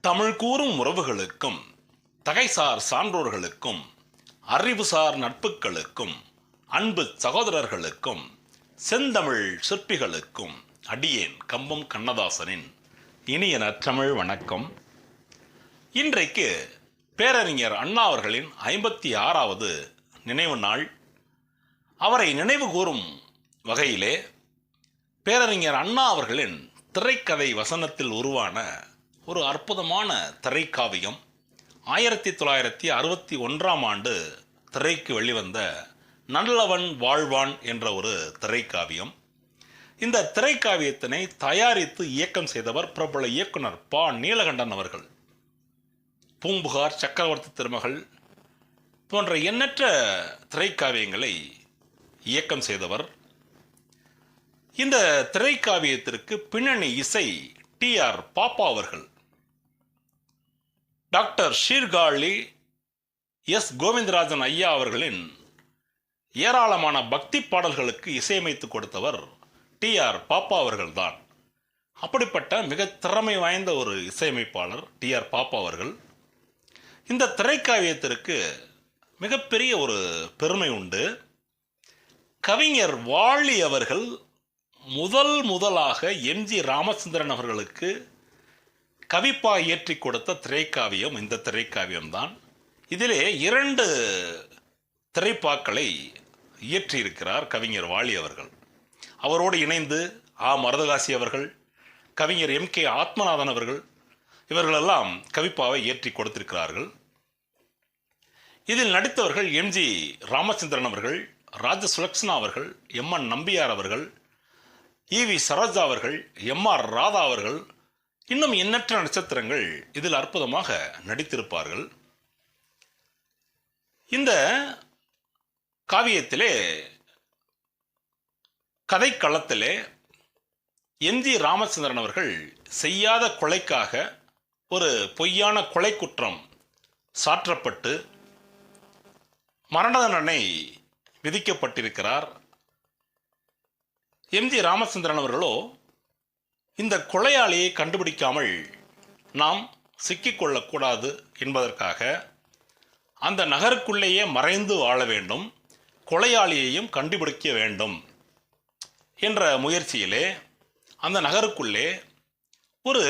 தமிழ் கூறும் உறவுகளுக்கும் தகைசார் சான்றோர்களுக்கும் அறிவுசார் நட்புகளுக்கும் அன்பு சகோதரர்களுக்கும் செந்தமிழ் சிற்பிகளுக்கும் அடியேன் கம்பம் கண்ணதாசனின் இனிய நற்றமிழ் வணக்கம். இன்றைக்கு பேரறிஞர் அண்ணா அவர்களின் ஐம்பத்தி ஆறாவது நினைவு நாள். அவரை நினைவு கூறும் வகையிலே பேரறிஞர் அண்ணா அவர்களின் திரைக்கதை வசனத்தில் உருவான ஒரு அற்புதமான திரைக்காவியம். ஆயிரத்தி தொள்ளாயிரத்தி அறுபத்தி ஒன்றாம் ஆண்டு திரைக்கு வெளிவந்த நல்லவன் வாழ்வான் என்ற ஒரு திரைக்காவியம். இந்த திரைக்காவியத்தினை தயாரித்து இயக்கம் செய்தவர் பிரபல இயக்குனர் பா. நீலகண்டன் அவர்கள். பூம்புகார் சக்கரவர்த்தி திருமகள் போன்ற எண்ணற்ற திரைக்காவியங்களை இயக்கம் செய்தவர். இந்த திரைக்காவியத்திற்கு பின்னணி இசை டி. ஆர். பாப்பா அவர்கள். Doctor Sirkazhi S. கோவிந்தராஜன் ஐயா அவர்களின் ஏராளமான பக்தி பாடல்களுக்கு இசையமைத்து கொடுத்தவர் டி. ஆர். பாப்பா அவர்கள்தான். அப்படிப்பட்ட மிக திறமை வாய்ந்த ஒரு இசையமைப்பாளர் டி. ஆர். பாப்பா அவர்கள். இந்த திரைக்காவியத்திற்கு மிகப்பெரிய ஒரு பெருமை உண்டு. கவிஞர் வாழி அவர்கள் முதல் முதலாக எம்ஜி ராமச்சந்திரன் அவர்களுக்கு கவிப்பா இயற்றி கொடுத்த திரைக்காவியம் இந்த திரைக்காவியம் தான் இதிலே இரண்டு திரைப்பாக்களை இயற்றியிருக்கிறார் கவிஞர் வாலி அவர்கள். அவரோடு இணைந்து ஆ. மருதகாசி அவர்கள் கவிஞர் எம். கே. ஆத்மநாதன் அவர்கள் இவர்களெல்லாம் கவிப்பாவை இயற்றி கொடுத்திருக்கிறார்கள். இதில் நடித்தவர்கள் எம்ஜி ராமச்சந்திரன் அவர்கள் ராஜ சுலக்ஷனா அவர்கள் எம். என் நம்பியார் அவர்கள் இ. வி. சரோஜா அவர்கள் எம். ஆர். ராதா அவர்கள் இன்னும் எண்ணற்ற நட்சத்திரங்கள் இதில் அற்புதமாக நடித்திருப்பார்கள். இந்த காவியத்திலே கதைக்களத்திலே எம்ஜி ராமச்சந்திரன் அவர்கள் செய்யாத கொலைக்காக ஒரு பொய்யான கொலை குற்றம் சாற்றப்பட்டு மரண தண்டனை விதிக்கப்பட்டிருக்கிறார் எம்ஜி ராமச்சந்திரன் அவர்களோ இந்த கொலையாளியை கண்டுபிடிக்காமல் நாம் சிக்கிக்கொள்ளக்கூடாது என்பதற்காக அந்த நகருக்குள்ளேயே மறைந்து வாழ வேண்டும் கொலையாளியையும் கண்டுபிடிக்க வேண்டும் என்ற முயற்சியிலே அந்த நகருக்குள்ளே ஒரு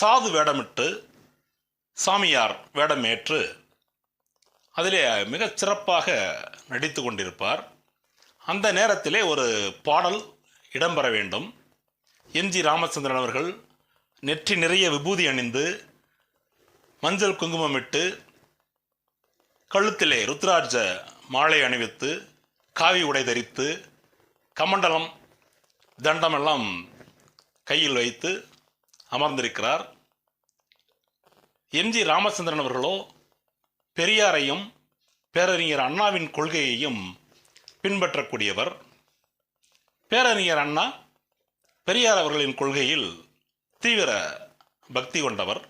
சாது வேடமிட்டு சாமியார் வேடமேற்று அதிலே மிகச் சிறப்பாக நடித்து கொண்டிருப்பார். அந்த நேரத்திலே ஒரு பாடல் இடம்பெற வேண்டும். எம்ஜி ராமச்சந்திரன் அவர்கள் நெற்றி நிறைய விபூதி அணிந்து மஞ்சள் குங்குமமிட்டு கழுத்திலே ருத்ராட்ச மாலை அணிவித்து காவி உடை தரித்து கமண்டலம் தண்டமெல்லாம் கையில் வைத்து அமர்ந்திருக்கிறார். எம்ஜி ராமச்சந்திரன் அவர்களோ பெரியாரையும் பேரறிஞர் அண்ணாவின் கொள்கையையும் பின்பற்றக்கூடியவர். பேரறிஞர் அண்ணா பெரியார் அவர்களின் கொள்கையில் தீவிர பக்தி கொண்டவர்.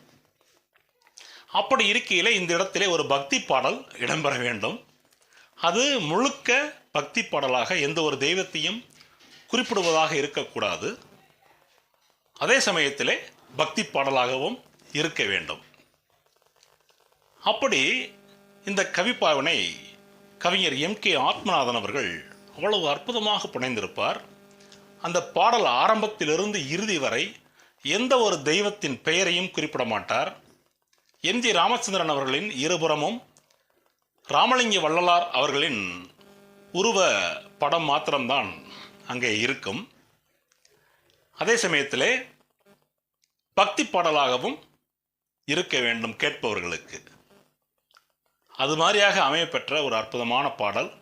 அப்படி இருக்கையிலே இந்த இடத்திலே ஒரு பக்தி பாடல் இடம்பெற வேண்டும். அது முழுக்க பக்தி பாடலாக எந்த ஒரு தெய்வத்தையும் குறிப்பிடுவதாக இருக்கக்கூடாது. அதே சமயத்திலே பக்தி பாடலாகவும் இருக்க வேண்டும். அப்படி இந்த கவிப்பாவினை கவிஞர் எம் கே ஆத்மநாதன் அவர்கள் அவ்வளவு அற்புதமாக புனைந்திருப்பார். அந்த பாடல் ஆரம்பத்திலிருந்து இறுதி வரை எந்த ஒரு தெய்வத்தின் பெயரையும் குறிப்பிட மாட்டார். எம்ஜி ராமச்சந்திரன் அவர்களின் இருபுறமும் ராமலிங்க வள்ளலார் அவர்களின் உருவ படம் மாத்திரம்தான் அங்கே இருக்கும். அதே சமயத்திலே பக்தி பாடலாகவும் இருக்க வேண்டும் கேட்பவர்களுக்கு. அது மாதிரியாக அமையப்பெற்ற ஒரு அற்புதமான பாடல்.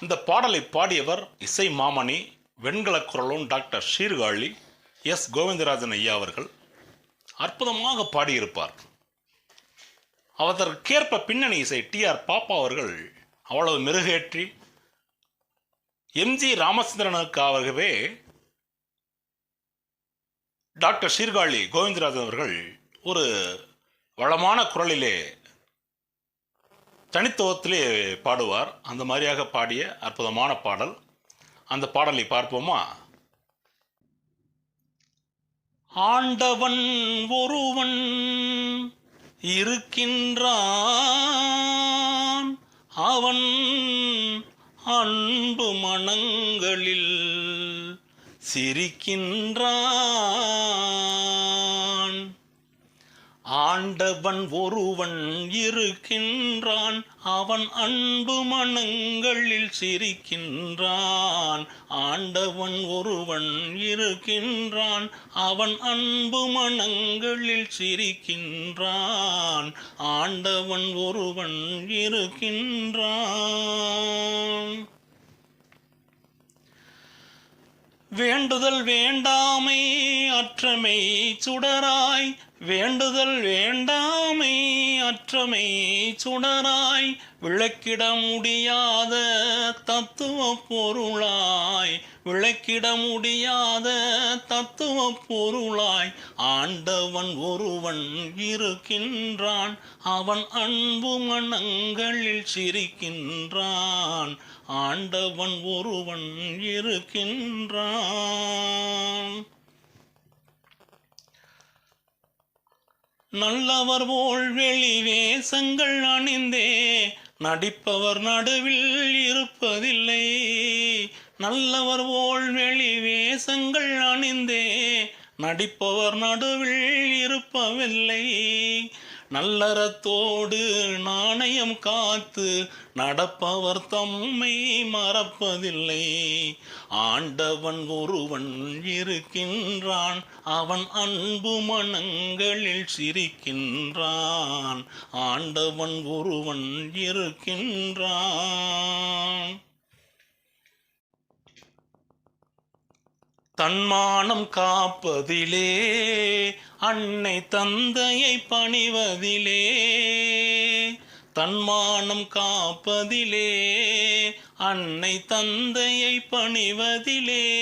இந்த பாடலை பாடியவர் இசை மாமணி வெண்கல குரலும் டாக்டர் ஷீர்காழி எஸ். கோவிந்தராஜன் ஐயா அவர்கள் அற்புதமாக பாடியிருப்பார். அவதற்கேற்ப பின்னணி இசை டி. ஆர். பாப்பா அவர்கள் அவ்வளவு மெருகேற்றி எம்ஜி ராமச்சந்திரனுக்காகவே டாக்டர் சீர்காழி கோவிந்தராஜன் அவர்கள் ஒரு வளமான குரலிலே தனித்துவத்திலே பாடுவார். அந்த மாதிரியாக பாடிய அற்புதமான பாடல் அந்த பாடலை பார்ப்போமா? ஆண்டவன் ஒருவன் இருக்கின்றான். அவன் அன்பு மனங்களில் சிரிக்கின்றான். ஆண்டவன் ஒருவன் இருக்கின்றான். அவன் அன்பு மனங்களில் சிரிக்கின்றான். ஆண்டவன் ஒருவன் இருக்கின்றான். அவன் அன்பு மனங்களில் சிரிக்கின்றான். ஆண்டவன் ஒருவன் இருக்கின்றான். வேண்டுதல் வேண்டாமை அற்றமை சுடராய் வேண்டுதல் வேண்டாமை அற்றமை சுடராய் விளக்கிட முடியாத தத்துவ பொருளாய் விளக்கிட முடியாத தத்துவ பொருளாய் ஆண்டவன் ஒருவன் இருக்கின்றான். அவன் அன்பு மனங்களில் சிரிக்கின்றான். ஆண்டவன் ஒருவன் இருக்கின்றான். நல்லவர் போல் வெளி வேஷங்கள் அணிந்தே நடிப்பவர் நடுவில் இருப்பதில்லை. நல்லவர் போல் வெளி வேஷங்கள் அணிந்தே நடிப்பவர் நடுவில் இருப்பவில்லை. நல்லறத்தோடு நாணயம் காத்து நடப்பவர் தம்மை மறப்பதில்லை. ஆண்டவன் ஒருவன் இருக்கின்றான் அவன் அன்பு மனங்களில் சிரிக்கின்றான். ஆண்டவன் ஒருவன் இருக்கின்றான். தன்மானம் காப்பதிலே அன்னை தந்தையை பணிவதிலே. தன்மானம் காப்பதிலே அன்னை தந்தையை பணிவதிலே.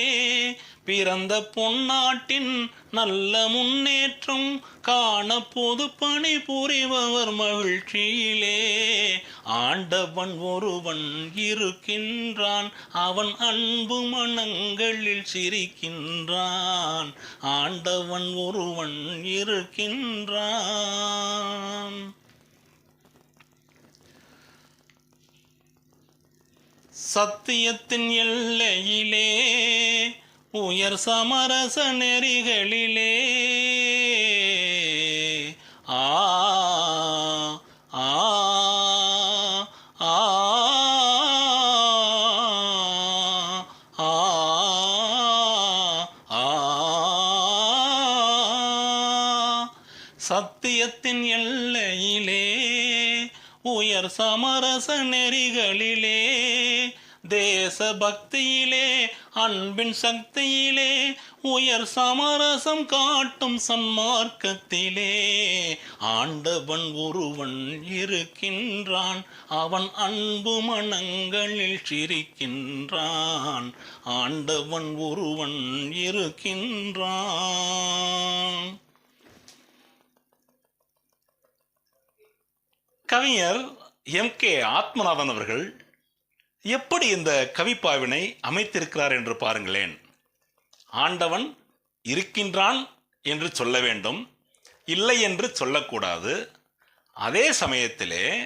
பிறந்த பொன்னாட்டின் நல்ல முன்னேற்றம் காண பொது பணி புரிபவர் மகிழ்ச்சியிலே. ஆண்டவன் ஒருவன் இருக்கின்றான் அவன் அன்பு மனங்களில் சிரிக்கின்றான். ஆண்டவன் ஒருவன் இருக்கின்றான். சத்தியத்தின் எல்லையிலே உயர் சமரச நெறிகளிலே. ஆ ஆ ஆ சத்தியத்தின் எல்லையிலே உயர் சமரச நெறிகளிலே தேசபக்தி அன்பின் சக்தியிலே உயர் சமரசம் காட்டும் சன்மார்க்கத்திலே. ஆண்டவன் ஒருவன் இருக்கின்றான். அவன் அன்பு மனங்களில் சிரிக்கின்றான். ஆண்டவன் ஒருவன் இருக்கின்றான். கவிஞர் எம் கே ஆத்மநாதன் அவர்கள் எப்படி இந்த கவிப்பாவினை அமைத்திருக்கிறார் என்று பாருங்களேன். ஆண்டவன் இருக்கின்றான் என்று சொல்ல வேண்டும் இல்லை என்று சொல்லக்கூடாது. அதே சமயத்திலே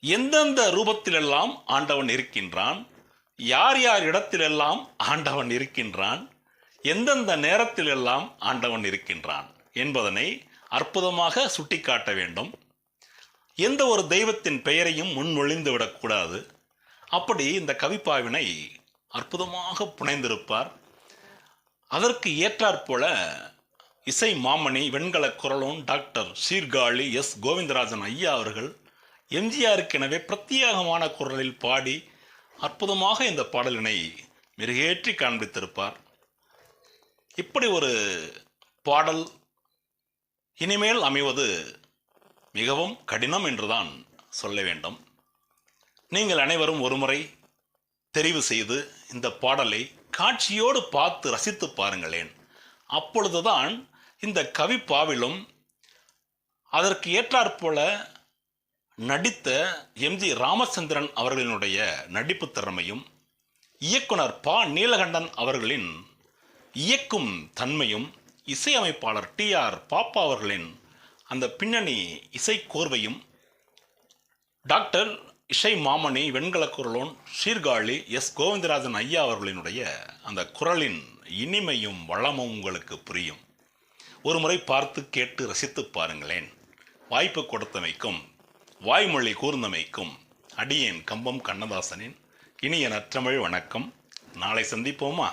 எந்தெந்த ரூபத்திலெல்லாம் ஆண்டவன் இருக்கின்றான் யார் யார் இடத்திலெல்லாம் ஆண்டவன் இருக்கின்றான் எந்தெந்த நேரத்திலெல்லாம் ஆண்டவன் இருக்கின்றான் என்பதனை அற்புதமாக சுட்டிக்காட்ட வேண்டும். எந்த ஒரு தெய்வத்தின் பெயரையும் முன்மொழிந்து விடக்கூடாது. அப்படி இந்த கவிப்பாவினை அற்புதமாக புனைந்திருப்பார். அதற்கு ஏற்றாற்போல இசை மாமணி வெண்கல குரலோன் டாக்டர் சீர்காழி எஸ். கோவிந்தராஜன் ஐயா அவர்கள் எம்ஜிஆருக்கெனவே பிரத்யேகமான குரலில் பாடி அற்புதமாக இந்த பாடலினை மெருகேற்றி காண்பித்திருப்பார். இப்படி ஒரு பாடல் இனிமேல் அமைவது மிகவும் கடினம் என்றுதான் சொல்ல வேண்டும். நீங்கள் அனைவரும் ஒருமுறை தெரிவு செய்து இந்த பாடலை காட்சியோடு பார்த்து ரசித்து பாருங்களேன். அப்பொழுதுதான் இந்த கவிப்பாவிலும் அதற்கு ஏற்றாற்போல நடித்த எம் ஜி ராமச்சந்திரன் அவர்களினுடைய நடிப்பு திறமையும் இயக்குனர் பா. நீலகண்டன் அவர்களின் இயக்கும் தன்மையும் இசையமைப்பாளர் டி. ஆர். பாப்பா அவர்களின் அந்த பின்னணி இசைக்கோர்வையும் டாக்டர் இசை மாமணி வெண்கல குரலோன் சீர்காழி எஸ். கோவிந்தராஜன் ஐயா அவர்களினுடைய அந்த குரலின் இனிமையும் வளமும் உங்களுக்கு புரியும். ஒரு முறை பார்த்து கேட்டு ரசித்து பாருங்களேன். வாய்ப்பு கொடுத்தமைக்கும் வாய்மொழி கூர்ந்தமைக்கும் அடியேன் கம்பம் கண்ணதாசனின் இனிய நற்றமிழ் வணக்கம். நாளை சந்திப்போமா?